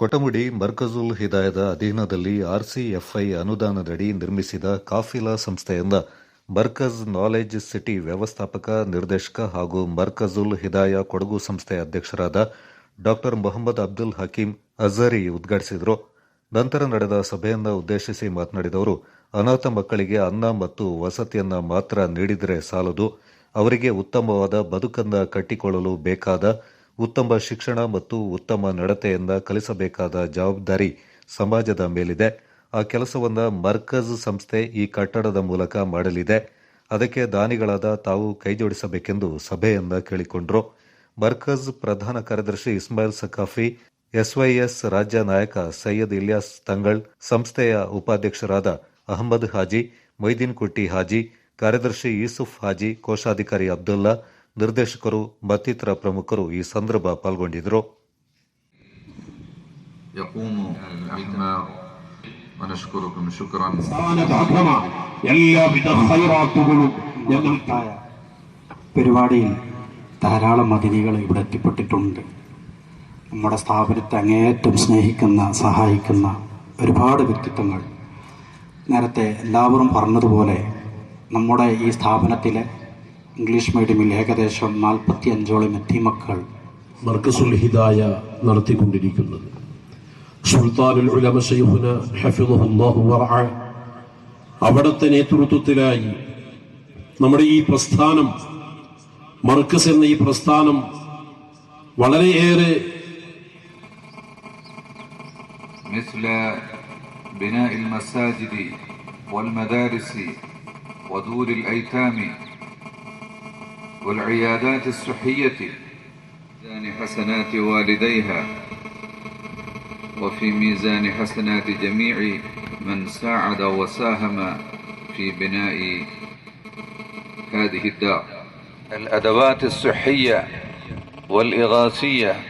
ಕೊಟಮುಡಿ ಮರ್ಕಜುಲ್ ಹಿದಾಯದ ಅಧೀನದಲ್ಲಿ ಆರ್ಸಿಎಫ್ಐ ಅನುದಾನದಡಿ ನಿರ್ಮಿಸಿದ ಕಾಫಿಲಾ ಸಂಸ್ಥೆಯಿಂದ ಮರ್ಕಜ್ ನಾಲೆಜ್ ಸಿಟಿ ವ್ಯವಸ್ಥಾಪಕ, ನಿರ್ದೇಶಕ ಹಾಗೂ ಮರ್ಕಜುಲ್ ಹಿದಾಯ ಕೊಡಗು ಸಂಸ್ಥೆ ಅಧ್ಯಕ್ಷರಾದ ಡಾಕ್ಟರ್ ಮೊಹಮ್ಮದ್ ಅಬ್ದುಲ್ ಹಕೀಂ ಅಜರಿ ಉದ್ಘಾಟಿಸಿದರು. ನಂತರ ನಡೆದ ಸಭೆಯನ್ನ ಉದ್ದೇಶಿಸಿ ಮಾತನಾಡಿದವರು ಅನಾಥ ಮಕ್ಕಳಿಗೆ ಅನ್ನ ಮತ್ತು ವಸತಿಯನ್ನ ಮಾತ್ರ ನೀಡಿದರೆ ಸಾಲದು. ಅವರಿಗೆ ಉತ್ತಮವಾದ ಬದುಕನ್ನ ಕಟ್ಟಿಕೊಳ್ಳಲು ಬೇಕಾದ ಉತ್ತಮ ಶಿಕ್ಷಣ ಮತ್ತು ಉತ್ತಮ ನಡತೆಯಿಂದ ಕಲಿಸಬೇಕಾದ ಜವಾಬ್ದಾರಿ ಸಮಾಜದ ಮೇಲಿದೆ. ಆ ಕೆಲಸವನ್ನು ಮರ್ಕಜ್ ಸಂಸ್ಥೆ ಈ ಕಟ್ಟಡದ ಮೂಲಕ ಮಾಡಲಿದೆ. ಅದಕ್ಕೆ ದಾನಿಗಳಾದ ತಾವು ಕೈಜೋಡಿಸಬೇಕೆಂದು ಸಭೆಯನ್ನ ಕೇಳಿಕೊಂಡರು. ಮರ್ಕಜ್ ಪ್ರಧಾನ ಕಾರ್ಯದರ್ಶಿ ಇಸ್ಮಾಯಿಲ್ ಸಖಾಫಿ, ಎಸ್ವೈಎಸ್ ರಾಜ್ಯ ನಾಯಕ ಸೈಯದ್ ಇಲಿಯಾಸ್ ತಂಗಳ್, ಸಂಸ್ಥೆಯ ಉಪಾಧ್ಯಕ್ಷರಾದ ಅಹಮದ್ ಹಾಜಿ, ಮೊಯ್ದೀನ್ ಕುಟ್ಟಿ ಹಾಜಿ, ಕಾರ್ಯದರ್ಶಿ ಯೂಸುಫ್ ಹಾಜಿ, ಕೋಶಾಧಿಕಾರಿ ಅಬ್ದುಲ್ಲಾ ನಿರ್ದೇಶಕರು ಮತ್ತಿತರ ಪ್ರಮುಖರು ಈ ಸಂದರ್ಭ ಪಾಲ್ಗೊಂಡಿದ್ದರು പരിപാടിയിൽ ധാരാളം അതിഥികൾ ഇവിടെ എത്തിപ്പെട്ടിട്ടുണ്ട്. നമ്മുടെ സ്ഥാപനത്തെ അങ്ങേയറ്റം സ്നേഹിക്കുന്ന സഹായിക്കുന്ന ഒരുപാട് വ്യക്തിത്വങ്ങൾ. നേരത്തെ എല്ലാവരും പറഞ്ഞതുപോലെ നമ്മുടെ ഈ സ്ഥാപനത്തിലെ ഇംഗ്ലീഷ് മീഡിയമിൽ ഏകദേശം നാൽപ്പത്തി അഞ്ചോളം എത്തിമക്കൾ മർക്കസുൽ ഹിദായ നടത്തിക്കൊണ്ടിരിക്കുന്നത് സുൽത്താനുൽ ഉലമ ശൈഖുന ഹഫിദുഹുല്ലാഹു വറഅ അവിടുത്തെ നേതൃത്വത്തിലായി നമ്മുടെ ഈ പ്രസ്ഥാനം മർക്കസ് എന്ന ഈ പ്രസ്ഥാനം വളരെയേറെ مثل بناء المساجد والمدارس ودور الأيتام والعيادات الصحية. ميزان حسنات والديها. وفي ميزان حسنات جميع من ساعد وساهم في بناء هذه الدار. الأدوات الصحية والإغاثية.